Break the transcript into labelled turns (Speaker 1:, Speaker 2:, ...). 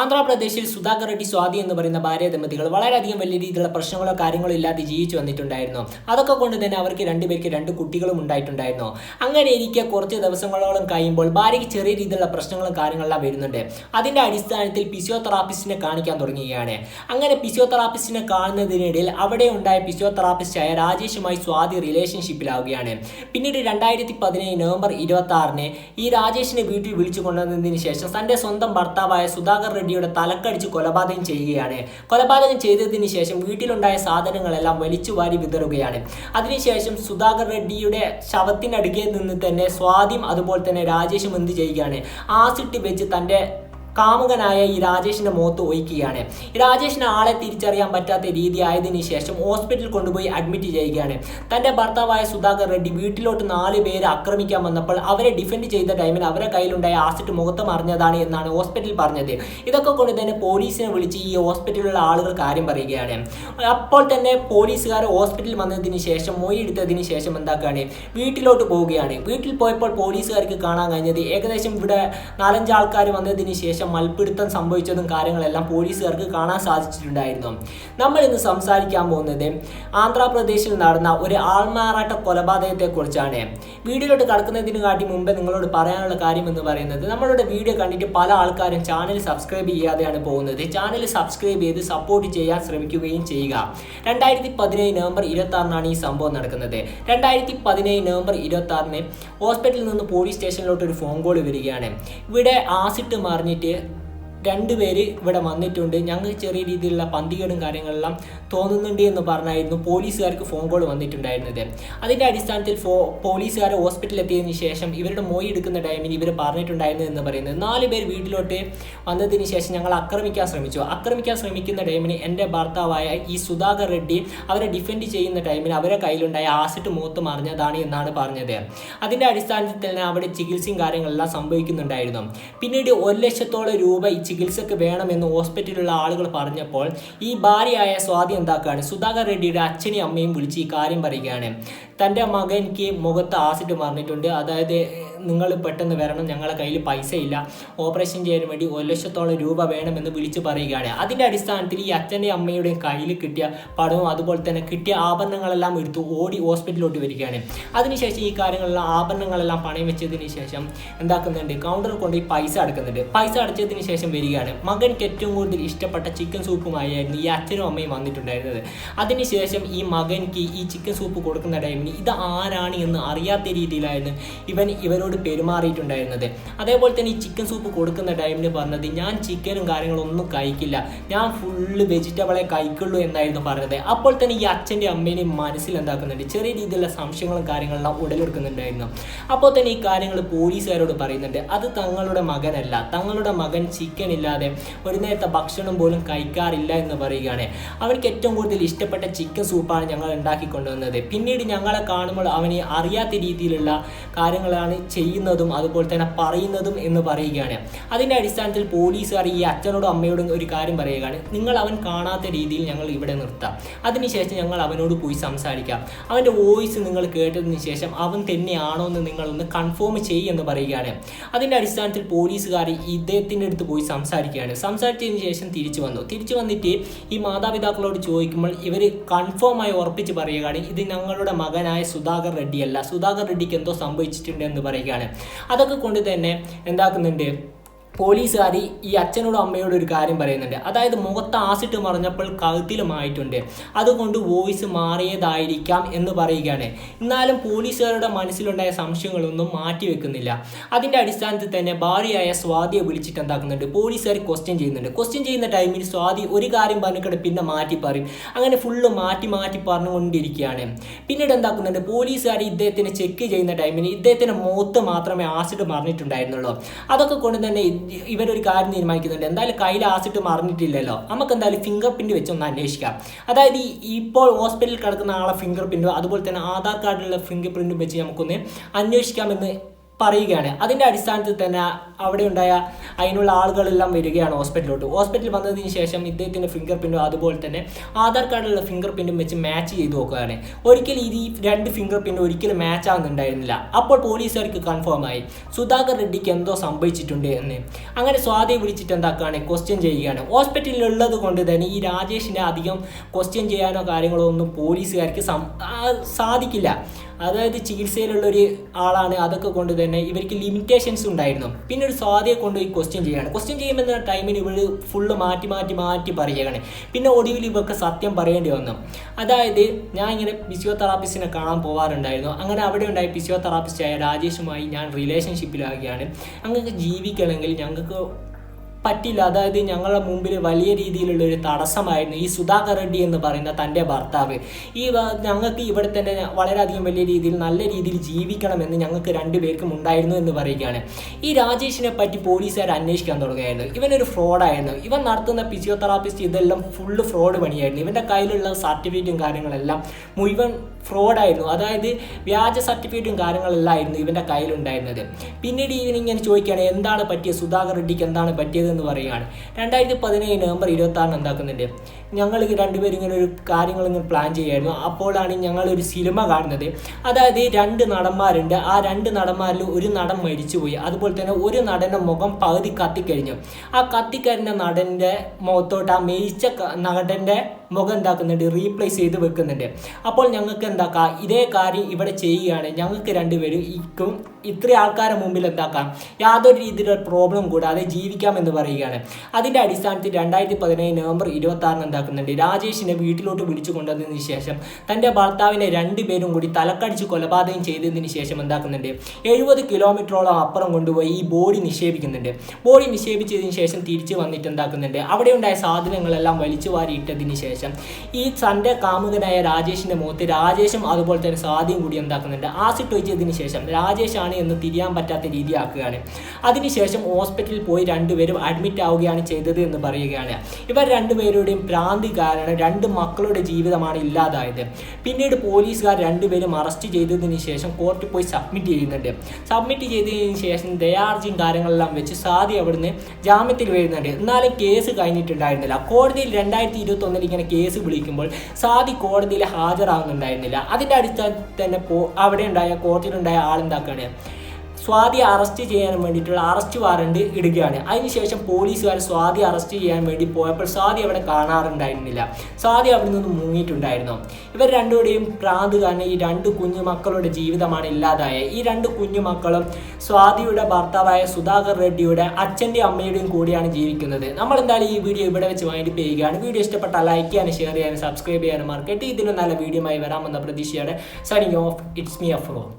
Speaker 1: ആന്ധ്രാപ്രദേശിൽ സുധാകർ റെഡ്ഡി സ്വാതി എന്ന് പറയുന്ന ഭാര്യ ദമ്പതികൾ വളരെയധികം വലിയ രീതിയിലുള്ള പ്രശ്നങ്ങളോ കാര്യങ്ങളോ ഇല്ലാതെ ജീവിച്ചു വന്നിട്ടുണ്ടായിരുന്നു. അതൊക്കെ കൊണ്ട് തന്നെ അവർക്ക് രണ്ടുപേർക്ക് രണ്ട് കുട്ടികളും ഉണ്ടായിട്ടുണ്ടായിരുന്നു. അങ്ങനെ ഇരിക്കെ കുറച്ച് ദിവസങ്ങളോളം കഴിയുമ്പോൾ ഭാര്യയ്ക്ക് ചെറിയ രീതിയിലുള്ള പ്രശ്നങ്ങളും കാര്യങ്ങളെല്ലാം വരുന്നുണ്ട്. അതിന്റെ അടിസ്ഥാനത്തിൽ ഫിസിയോതെറാപ്പിസ്റ്റിനെ കാണിക്കാൻ തുടങ്ങുകയാണ്. അങ്ങനെ ഫിസിയോതെറാപ്പിസ്റ്റിനെ കാണുന്നതിനിടയിൽ അവിടെ ഉണ്ടായ ഫിസിയോതെറാപ്പിസ്റ്റായ രാജേഷുമായി സ്വാതി റിലേഷൻഷിപ്പിലാവുകയാണ്. പിന്നീട് രണ്ടായിരത്തി പതിനേഴ് നവംബർ ഇരുപത്തി ആറിന് ഈ രാജേഷിനെ വീട്ടിൽ വിളിച്ചു കൊണ്ടുവന്നതിന് ശേഷം തന്റെ സ്വന്തം ഭർത്താവായ സുധാകർ റെഡ്ഡിയുടെ തലക്കടിച്ച് കൊലപാതകം ചെയ്യുകയാണ്. കൊലപാതകം ചെയ്തതിന് ശേഷം വീട്ടിലുണ്ടായ സാധനങ്ങളെല്ലാം വലിച്ചു വാരി വിതറുകയാണ്. അതിനുശേഷം സുധാകർ റെഡ്ഡിയുടെ ശവത്തിനടുക്കിൽ നിന്ന് തന്നെ സ്വാതിയും അതുപോലെ തന്നെ രാജേഷും എന്ത് ചെയ്യുകയാണ്? ആസിട്ട് വെച്ച് തന്റെ കാമുകനായ ഈ രാജേഷിന്റെ മുഖത്ത് ഒഴിക്കുകയാണ്. രാജേഷിന് ആളെ തിരിച്ചറിയാൻ പറ്റാത്ത രീതി ആയതിനു ശേഷം ഹോസ്പിറ്റലിൽ കൊണ്ടുപോയി അഡ്മിറ്റ് ചെയ്യുകയാണ്. തന്റെ ഭർത്താവായ സുധാകർ റെഡ്ഡി വീട്ടിലോട്ട് നാല് പേര് ആക്രമിക്കാൻ വന്നപ്പോൾ അവരെ ഡിഫെൻഡ് ചെയ്ത ടൈമിൽ അവരെ കയ്യിലുണ്ടായ ആസിഡ് മുഖത്ത് മറിഞ്ഞതാണ് എന്നാണ് ഹോസ്പിറ്റലിൽ പറഞ്ഞത്. ഇതൊക്കെ കൊണ്ട് തന്നെ പോലീസിനെ വിളിച്ച് ഈ ഹോസ്പിറ്റലിലുള്ള ആളുകൾ കാര്യം പറയുകയാണ്. അപ്പോൾ തന്നെ പോലീസുകാർ ഹോസ്പിറ്റലിൽ വന്നതിന് ശേഷം മൊഴി എടുത്തതിന് ശേഷം എന്താക്കുകയാണ്? വീട്ടിലോട്ട് പോവുകയാണ്. വീട്ടിൽ പോയപ്പോൾ പോലീസുകാർക്ക് കാണാൻ കഴിഞ്ഞത് ഏകദേശം ഇവിടെ നാലഞ്ച് ആൾക്കാർ വന്നതിന് ശേഷം മൽപ്പിടുത്തം സംഭവിച്ചതും കാര്യങ്ങളെല്ലാം പോലീസുകാർക്ക് കാണാൻ സാധിച്ചിട്ടുണ്ടായിരുന്നു. നമ്മൾ ഇന്ന് സംസാരിക്കാൻ പോകുന്നത് ആന്ധ്രാപ്രദേശിൽ നടന്ന ഒരു ആൾമാറാട്ട കൊലപാതകത്തെക്കുറിച്ചാണ്. വീഡിയോയിലോട്ട് കടക്കുന്നതിന് കാട്ടി മുമ്പേ നിങ്ങളോട് പറയാനുള്ള കാര്യം എന്ന് പറയുന്നത് നമ്മളുടെ വീഡിയോ കണ്ടിട്ട് പല ആൾക്കാരും ചാനൽ സബ്സ്ക്രൈബ് ചെയ്യാതെയാണ് പോകുന്നത്. ചാനൽ സബ്സ്ക്രൈബ് ചെയ്ത് സപ്പോർട്ട് ചെയ്യാൻ ശ്രമിക്കുകയും ചെയ്യുക. രണ്ടായിരത്തി പതിനേഴ് നവംബർ ഇരുപത്തി ആറിനാണ് ഈ സംഭവം നടക്കുന്നത്. രണ്ടായിരത്തി പതിനേഴ് നവംബർ ഇരുപത്തി ആറിന് ഹോസ്പിറ്റലിൽ നിന്ന് പോലീസ് സ്റ്റേഷനിലോട്ട് ഒരു ഫോൺ കോൾ വരികയാണ്. ഇവിടെ ആസിഡ് മറിഞ്ഞിട്ട് не രണ്ടുപേര് ഇവിടെ വന്നിട്ടുണ്ട്. ഞങ്ങൾക്ക് ചെറിയ രീതിയിലുള്ള പന്തികേടും കാര്യങ്ങളെല്ലാം തോന്നുന്നുണ്ട് എന്ന് പറഞ്ഞായിരുന്നു പോലീസുകാർക്ക് ഫോൺ കോൾ വന്നിട്ടുണ്ടായിരുന്നത്. അതിന്റെ അടിസ്ഥാനത്തിൽ ഫോ പോലീസുകാർ ഹോസ്പിറ്റലിൽ എത്തിയതിന് ശേഷം ഇവരുടെ മൊഴി എടുക്കുന്ന ടൈമിൽ ഇവർ പറഞ്ഞിട്ടുണ്ടായിരുന്നു എന്ന് പറയുന്നത്. നാല് പേർ വീട്ടിലോട്ട് വന്നതിന് ശേഷം ഞങ്ങൾ ആക്രമിക്കാൻ ശ്രമിച്ചു. ആക്രമിക്കാൻ ശ്രമിക്കുന്ന ടൈമിന് എന്റെ ഭർത്താവായ ഈ സുധാകർ റെഡ്ഡി അവരെ ഡിഫെൻഡ് ചെയ്യുന്ന ടൈമിൽ അവരെ കയ്യിലുണ്ടായ ആസിഡ് മൂത്ത് മറിഞ്ഞതാണ് എന്നാണ് പറഞ്ഞത്. അതിന്റെ അടിസ്ഥാനത്തിൽ തന്നെ അവിടെ ചികിത്സയും കാര്യങ്ങളെല്ലാം സംഭവിക്കുന്നുണ്ടായിരുന്നു. പിന്നീട് ഒരു ലക്ഷത്തോളം രൂപ ഈ ചികിത്സക്ക് വേണമെന്ന് ഹോസ്പിറ്റലിലുള്ള ആളുകൾ പറഞ്ഞപ്പോൾ ഈ ഭാര്യയായ സ്വാതി എന്താക്കുകയാണ് സുധാകർ റെഡ്ഡിയുടെ അച്ഛനെയും അമ്മയും വിളിച്ച് ഈ കാര്യം പറയുകയാണ്. തന്റെ മകനിക്ക് മുഖത്ത് ആസിഡ് മറിഞ്ഞിട്ടുണ്ട്. അതായത് നിങ്ങൾ പെട്ടെന്ന് വരണം ഞങ്ങളെ കയ്യിൽ പൈസ ഇല്ല ഓപ്പറേഷൻ ചെയ്യാൻ വേണ്ടി ഒരു ലക്ഷത്തോളം രൂപ വേണമെന്ന് വിളിച്ചു പറയുകയാണ്. അതിന്റെ അടിസ്ഥാനത്തിൽ ഈ അച്ഛന്റെയും അമ്മയുടെയും കയ്യിൽ കിട്ടിയ പണവും അതുപോലെ തന്നെ കിട്ടിയ ആഭരണങ്ങളെല്ലാം എടുത്തു ഓടി ഹോസ്പിറ്റലിലോട്ട് വരികയാണ്. അതിനുശേഷം ഈ കാര്യങ്ങളെല്ലാം ആഭരണങ്ങളെല്ലാം പണയം വെച്ചതിന് ശേഷം എന്താക്കുന്നുണ്ട്? കൗണ്ടറിൽ കൊണ്ട് ഈ പൈസ അടക്കുന്നുണ്ട്. പൈസ അടച്ചതിന് ശേഷം വരികയാണ്. മകൻക്ക് ഏറ്റവും കൂടുതൽ ഇഷ്ടപ്പെട്ട ചിക്കൻ സൂപ്പുമായിരുന്നു ഈ അച്ഛനും അമ്മയും വന്നിട്ടുണ്ടായിരുന്നത്. അതിനുശേഷം ഈ മകൻക്ക് ഈ ചിക്കൻ സൂപ്പ് കൊടുക്കുന്ന ടൈമിന് ഇത് ആരാണ് എന്ന് അറിയാത്ത രീതിയിലായിരുന്നു. ഇവൻ ഇവരോട് പെരുമാറിയിട്ടുണ്ടായിരുന്നത്. അതേപോലെ തന്നെ ഈ ചിക്കൻ സൂപ്പ് കൊടുക്കുന്ന ടൈമിൽ പറഞ്ഞത് ഞാൻ ചിക്കനും കാര്യങ്ങളൊന്നും കഴിക്കില്ല. ഞാൻ ഫുള്ള് വെജിറ്റബിളെ കഴിക്കുള്ളൂ എന്നായിരുന്നു പറഞ്ഞത്. അപ്പോൾ തന്നെ ഈ അച്ഛന്റെ അമ്മേനെയും മനസ്സിൽ എന്താക്കുന്നുണ്ട്? ചെറിയ രീതിയിലുള്ള സംശയങ്ങളും കാര്യങ്ങളെല്ലാം ഉടലെടുക്കുന്നുണ്ടായിരുന്നു. അപ്പോൾ തന്നെ ഈ കാര്യങ്ങൾ പോലീസുകാരോട് പറയുന്നുണ്ട്. അത് തങ്ങളുടെ മകനല്ല. തങ്ങളുടെ മകൻ ചിക്കൻ ഇല്ലാതെ ഒരു നേരത്തെ ഭക്ഷണം പോലും കഴിക്കാറില്ല എന്ന് പറയുകയാണ്. അവർക്ക് ഏറ്റവും കൂടുതൽ ഇഷ്ടപ്പെട്ട ചിക്കൻ സൂപ്പാണ് ഞങ്ങൾ ഉണ്ടാക്കി കൊണ്ടുവന്നത്. പിന്നീട് ഞങ്ങളെ കാണുമ്പോൾ അവന് അറിയാത്ത രീതിയിലുള്ള കാര്യങ്ങളാണ് ചെയ്യുന്നതും അതുപോലെ തന്നെ പറയുന്നതും എന്ന് പറയുകയാണ്. അതിന്റെ അടിസ്ഥാനത്തിൽ പോലീസുകാർ ഈ അച്ഛനോടും അമ്മയോടും ഒരു കാര്യം പറയുകയാണ്. നിങ്ങൾ അവൻ കാണാത്ത രീതിയിൽ ഞങ്ങൾ ഇവിടെ നിർത്താം. അതിനുശേഷം ഞങ്ങൾ അവനോട് പോയി സംസാരിക്കാം. അവന്റെ വോയിസ് നിങ്ങൾ കേട്ടതിന് ശേഷം അവൻ തന്നെയാണോ എന്ന് നിങ്ങളൊന്ന് കൺഫേം ചെയ്യുമെന്ന് പറയുകയാണ്. അതിന്റെ അടിസ്ഥാനത്തിൽ പോലീസുകാർ ഇദ്ദേഹത്തിന്റെ അടുത്ത് പോയി സംസാരിക്കുകയാണ്. സംസാരിച്ചതിന് ശേഷം തിരിച്ചു വന്നു. തിരിച്ചു വന്നിട്ട് ഈ മാതാപിതാക്കളോട് ചോദിക്കുമ്പോൾ ഇവർ കൺഫേം ആയി ഉറപ്പിച്ച് പറയുകയാണ് ഇത് ഞങ്ങളുടെ മകനായ സുധാകർ റെഡ്ഡിയല്ല. സുധാകർ റെഡ്ഡിക്ക് എന്തോ സംഭവിച്ചിട്ടുണ്ട് എന്ന് പറയുകയാണ് അതൊക്കെ കൊണ്ട് തന്നെ എന്താക്കുന്നുണ്ട്? പോലീസുകാർ ഈ അച്ഛനോടും അമ്മയോടും ഒരു കാര്യം പറയുന്നുണ്ട്. അതായത് മുഖത്ത് ആസിഡ് മറിഞ്ഞപ്പോൾ കഴുത്തിലുമായിട്ടുണ്ട്. അതുകൊണ്ട് വോയിസ് മാറിയതായിരിക്കാം എന്ന് പറയുകയാണ്. എന്നാലും പോലീസുകാരുടെ മനസ്സിലുണ്ടായ സംശയങ്ങളൊന്നും മാറ്റിവെക്കുന്നില്ല അതിന്റെ അടിസ്ഥാനത്തിൽ തന്നെ ഭാര്യയായ സ്വാതിയെ വിളിച്ചിട്ട് എന്താക്കുന്നുണ്ട്? പോലീസുകാർ ക്വസ്റ്റ്യൻ ചെയ്യുന്നുണ്ട്. ക്വസ്റ്റ്യൻ ചെയ്യുന്ന ടൈമിൽ സ്വാതി ഒരു കാര്യം പറഞ്ഞിട്ട് പിന്നെ മാറ്റി പറയും. അങ്ങനെ ഫുള്ള് മാറ്റി മാറ്റി പറഞ്ഞുകൊണ്ടിരിക്കുകയാണ്. പിന്നീട് എന്താക്കുന്നുണ്ട്? പോലീസുകാർ ഇദ്ദേഹത്തിനെ ചെക്ക് ചെയ്യുന്ന ടൈമിൽ ഇദ്ദേഹത്തിന്റെ മുഖത്ത് മാത്രമേ ആസിഡ് മറിഞ്ഞിട്ടുണ്ടായിരുന്നുള്ളൂ. അതൊക്കെ കൊണ്ട് തന്നെ ഇവരൊരു കാര്യം തീരുമാനിക്കുന്നുണ്ട്. എന്തായാലും കയ്യിൽ ആസിഡ് മറിഞ്ഞിട്ടില്ലല്ലോ. നമുക്ക് എന്തായാലും ഫിംഗർ പ്രിന്റ് വെച്ച് ഒന്ന് അന്വേഷിക്കാം. അതായത് ഇപ്പോൾ ഹോസ്പിറ്റലിൽ കിടക്കുന്ന ആളെ ഫിംഗർ പ്രിന്റും അതുപോലെ തന്നെ ആധാർ കാർഡിലുള്ള ഫിംഗർ പ്രിന്റും വെച്ച് നമുക്കൊന്ന് അന്വേഷിക്കാമെന്ന് പറയുകയാണ്. അതിന്റെ അടിസ്ഥാനത്തിൽ തന്നെ അവിടെ ഉണ്ടായ അതിനുള്ള ആളുകളെല്ലാം വരികയാണ് ഹോസ്പിറ്റലിലോട്ട്. ഹോസ്പിറ്റലിൽ വന്നതിന് ശേഷം ഇദ്ദേഹത്തിന്റെ ഫിംഗർ പ്രിന്റും അതുപോലെ തന്നെ ആധാർ കാർഡിലുള്ള ഫിംഗർ പ്രിന്റും വെച്ച് മാച്ച് ചെയ്ത് നോക്കുകയാണ്. ഒരിക്കലും ഇത് ഈ രണ്ട് ഫിംഗർ പ്രിന്റ് ഒരിക്കലും മാച്ച് ആകുന്നുണ്ടായിരുന്നില്ല. അപ്പോൾ പോലീസുകാർക്ക് കൺഫേം ആയി. സുധാകർ റെഡ്ഡിക്ക് എന്തോ സംഭവിച്ചിട്ടുണ്ട് എന്ന്. അങ്ങനെ സ്വാതിയെ വിളിച്ചിട്ട് എന്താക്കുകയാണ്? ക്വസ്റ്റ്യൻ ചെയ്യുകയാണ്. ഹോസ്പിറ്റലിൽ ഉള്ളത് കൊണ്ട് തന്നെ ഈ രാജേഷിനെ അധികം ക്വസ്റ്റ്യൻ ചെയ്യാനോ കാര്യങ്ങളോ ഒന്നും പോലീസുകാർക്ക് സാധിക്കില്ല. അതായത് ചികിത്സയിലുള്ള ഒരു ആളാണ് അതൊക്കെ കൊണ്ട് തന്നെ ഇവർക്ക് ലിമിറ്റേഷൻസ് ഉണ്ടായിരുന്നു. പിന്നെ ഒരു സ്വാതിയെ കൊണ്ട് ഈ ക്വസ്റ്റ്യൻ ചെയ്യാണ് ക്വസ്റ്റ്യൻ ചെയ്യുമ്പോൾ ടൈമിന് ഇവർ ഫുള്ള് മാറ്റി മാറ്റി മാറ്റി പറയുകയാണ്. പിന്നെ ഒടുവിൽ ഇവർക്ക് സത്യം പറയേണ്ടി വന്നു. അതായത് ഞാൻ ഇങ്ങനെ ഫിസിയോതെറാപ്പിസ്റ്റിനെ കാണാൻ പോകാറുണ്ടായിരുന്നു അങ്ങനെ അവിടെ ഉണ്ടായ ഫിസിയോതെറാപ്പിസ്റ്റായ രാജേഷുമായി ഞാൻ റിലേഷൻഷിപ്പിലാകുകയാണ് അങ്ങനെ ജീവിക്കണമെങ്കിൽ ഞങ്ങൾക്ക് പറ്റില്ല. അതായത് ഞങ്ങളുടെ മുമ്പിൽ വലിയ രീതിയിലുള്ള ഒരു തടസ്സമായിരുന്നു ഈ സുധാകർ റെഡ്ഡി എന്ന് പറയുന്ന തന്റെ ഭർത്താവ്. ഈ ഞങ്ങൾക്ക് ഇവിടെ തന്നെ വളരെയധികം വലിയ രീതിയിൽ നല്ല രീതിയിൽ ജീവിക്കണമെന്ന് ഞങ്ങൾക്ക് രണ്ടുപേർക്കും ഉണ്ടായിരുന്നു എന്ന് പറയുകയാണ്. ഈ രാജേഷിനെ പറ്റി പോലീസുകാർ അന്വേഷിക്കാൻ തുടങ്ങുകയായിരുന്നു. ഇവനൊരു ഫ്രോഡായിരുന്നു. ഇവൻ നടത്തുന്ന ഫിസിയോതെറാപ്പിസ്റ്റ് ഇതെല്ലാം ഫുള്ള് ഫ്രോഡ് പണിയായിരുന്നു. ഇവന്റെ കയ്യിലുള്ള സർട്ടിഫിക്കറ്റും കാര്യങ്ങളെല്ലാം മുഴുവൻ ഫ്രോഡായിരുന്നു. അതായത് വ്യാജ സർട്ടിഫിക്കറ്റും കാര്യങ്ങളല്ലായിരുന്നു ഇവന്റെ കയ്യിലുണ്ടായിരുന്നത്. പിന്നീട് ഇവൻ ഇങ്ങനെ ചോദിക്കുകയാണ് എന്താണ് പറ്റിയത്? സുധാകർ റെഡ്ഡിക്ക് എന്താണ് പറ്റിയതെന്ന് പറയുകയാണ്. രണ്ടായിരത്തി പതിനേഴ് നവംബർ ഇരുപത്തി ആറിന് എന്താക്കുന്നുണ്ട്? ഞങ്ങൾ രണ്ടുപേരും ഇങ്ങനെ ഒരു കാര്യങ്ങൾ ഇങ്ങനെ പ്ലാൻ ചെയ്യായിരുന്നു. അപ്പോഴാണ് ഞങ്ങൾ ഒരു സിനിമ കാണുന്നത്. അതായത് രണ്ട് നടന്മാരുണ്ട്. ആ രണ്ട് നടന്മാരിൽ ഒരു നടൻ മരിച്ചുപോയി. അതുപോലെ തന്നെ ഒരു നടന്റെ മുഖം പകുതി കത്തിക്കഴിഞ്ഞു. ആ കത്തിക്കരിഞ്ഞ നടന്റെ മുഖത്തോട്ട് ആ മേയിച്ച നടന്റെ മുഖം എന്താക്കുന്നുണ്ട് റീപ്ലേസ് ചെയ്ത് വെക്കുന്നുണ്ട്. അപ്പോൾ ഞങ്ങൾക്ക് എന്താക്കാം? ഇതേ കാര്യം ഇവിടെ ചെയ്യുകയാണ്. ഞങ്ങൾക്ക് രണ്ടുപേരും ഇക്കും ഇത്ര ആൾക്കാരുടെ മുമ്പിൽ എന്താക്കാം? യാതൊരു രീതിയിലുള്ള പ്രോബ്ലം കൂടാതെ ജീവിക്കാം എന്ന് പറയുകയാണ്. അതിന്റെ അടിസ്ഥാനത്തിൽ രണ്ടായിരത്തി പതിനേഴ് നവംബർ ഇരുപത്തി ആറിന് എന്താക്കുന്നുണ്ട് രാജേഷിനെ വീട്ടിലോട്ട് വിളിച്ചു കൊണ്ടുവന്നതിന് ശേഷം തന്റെ ഭർത്താവിനെ രണ്ടുപേരും കൂടി തലക്കടിച്ച് കൊലപാതകം ചെയ്തതിന് ശേഷം എന്താക്കുന്നുണ്ട്? എഴുപത് കിലോമീറ്ററോളം അപ്പുറം കൊണ്ടുപോയി ഈ ബോഡി നിക്ഷേപിക്കുന്നുണ്ട്. ബോഡി നിക്ഷേപിച്ചതിന് ശേഷം തിരിച്ച് വന്നിട്ട് എന്താക്കുന്നുണ്ട്? അവിടെ ഉണ്ടായ സാധനങ്ങളെല്ലാം വലിച്ചു വാരിയിട്ടതിന് ശേഷം ഈ തന്റെ കാമുകനായ രാജേഷിന്റെ മുഖത്ത് രാജേഷും അതുപോലെ തന്നെ സാധ്യം കൂടി എന്താക്കുന്നുണ്ട്? ആസിഡ് ഒഴിച്ചതിന് ശേഷം രാജേഷാണ് എന്ന് തിരിയാൻ പറ്റാത്ത രീതിയാക്കുകയാണ്. അതിനുശേഷം ഹോസ്പിറ്റലിൽ പോയി രണ്ടുപേരും അഡ്മിറ്റ് ആവുകയാണ് ചെയ്തത് എന്ന് പറയുകയാണ്. ഇവർ രണ്ടുപേരുടെയും ഭ്രാന്തി കാരണം രണ്ട് മക്കളുടെ ജീവിതമാണ് ഇല്ലാതായത്. പിന്നീട് പോലീസുകാർ രണ്ടുപേരും അറസ്റ്റ് ചെയ്തതിന് ശേഷം കോർട്ടിൽ പോയി സബ്മിറ്റ് ചെയ്യുന്നുണ്ട്. സബ്മിറ്റ് ചെയ്തതിന് ശേഷം ദയാർജിയും കാര്യങ്ങളെല്ലാം വെച്ച് സാദി അവിടുന്ന് ജാമ്യത്തിൽ വരുന്നുണ്ട്. എന്നാലും കേസ് കഴിഞ്ഞിട്ടുണ്ടായിരുന്നില്ല. കോടതിയിൽ രണ്ടായിരത്തി ഇരുപത്തി ഒന്നിൽ ഇങ്ങനെ കേസ് വിളിക്കുമ്പോൾ സാദി കോടതിയിൽ ഹാജരാകുന്നുണ്ടായിരുന്നില്ല. അതിന്റെ അടിസ്ഥാനത്തിൽ തന്നെ പോ അവിടെ ഉണ്ടായ കോടതിയിലുണ്ടായ ആളെന്താക്കാണ്? സ്വാതി അറസ്റ്റ് ചെയ്യാൻ വേണ്ടിയിട്ടുള്ള അറസ്റ്റ് വാറണ്ട് ഇടുകയാണ്. അതിനുശേഷം പോലീസുകാർ സ്വാതി അറസ്റ്റ് ചെയ്യാൻ വേണ്ടി പോയപ്പോൾ സ്വാതി അവിടെ കാണാറുണ്ടായിരുന്നില്ല. സ്വാതി അവിടെ നിന്ന് മുങ്ങിയിട്ടുണ്ടായിരുന്നു. ഇവർ രണ്ടുപേരുടെയും പ്രാന്ത് കാരണം ഈ രണ്ട് കുഞ്ഞു മക്കളുടെ ജീവിതമാണ് ഇല്ലാതായത് ഈ രണ്ട് കുഞ്ഞു മക്കളും സ്വാതിയുടെ ഭർത്താവായ സുധാകർ റെഡ്ഡിയുടെ അച്ഛന്റെയും അമ്മയുടെയും കൂടിയാണ് ജീവിക്കുന്നത്. നമ്മൾ എന്തായാലും ഈ വീഡിയോ ഇവിടെ വെച്ച് വൈൻഡപ്പ് ചെയ്യുകയാണ്. വീഡിയോ ഇഷ്ടപ്പെട്ടാൽ ലൈക്ക് ചെയ്യാനും ഷെയർ ചെയ്യാനും സബ്സ്ക്രൈബ് ചെയ്യാനും മറക്കട്ടെ ഇതിലും നല്ല വീഡിയോ ആയി വരാമെന്ന പ്രതീക്ഷയോടെ signing off it's me Afro